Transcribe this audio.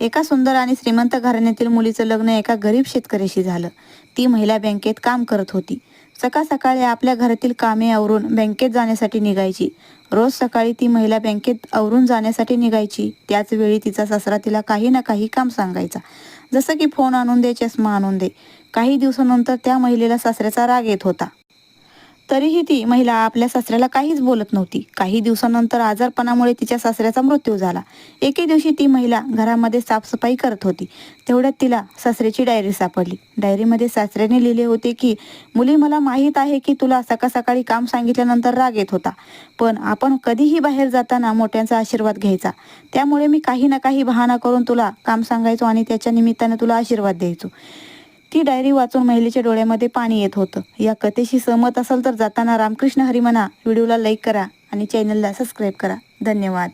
एका सुंदर आणि श्रीमंत घराण्यातील मुलीचं लग्न एका गरीब शेतकऱ्याशी झालं. ती महिला बँकेत काम करत होती. सकाळ सकाळी आपल्या घरातील कामे आवरून बँकेत जाण्यासाठी निघायची. रोज सकाळी ती महिला बँकेत आवरून जाण्यासाठी निघायची. त्याच वेळी तिचा सासरा तिला काही ना काही काम सांगायचा. जसं की फोन आणून दे चष्मा आणून दे. काही दिवसानंतर त्या महिलेला सासऱ्याचा राग येत होता. तरीही ती महिला आपल्या सासऱ्याला काहीच बोलत नव्हती. काही दिवसानंतर आजारपणामुळे तिच्या सासऱ्याचा मृत्यू झाला. एके दिवशी ती महिला घरामध्ये साफसफाई करत होती. तेवढ्यात तिला सासऱ्याची डायरी सापडली. डायरीमध्ये सासऱ्याने लिहिले होते की मुली मला माहीत आहे की तुला सकाळ सकाळी काम सांगितल्यानंतर राग येत होता. पण आपण कधीही बाहेर जाताना मोठ्यांचा आशीर्वाद घ्यायचा. त्यामुळे मी काही ना काही बहाणा करून तुला काम सांगायचो आणि त्याच्या निमित्ताने तुला आशीर्वाद द्यायचो. ती डायरी वाचून महिलेच्या डोळ्यामध्ये पाणी येत होतं. या कथेशी सहमत असाल तर जाताना रामकृष्ण हरी म्हणा व्हिडिओला लाईक करा आणि चॅनलला सबस्क्राईब करा. धन्यवाद.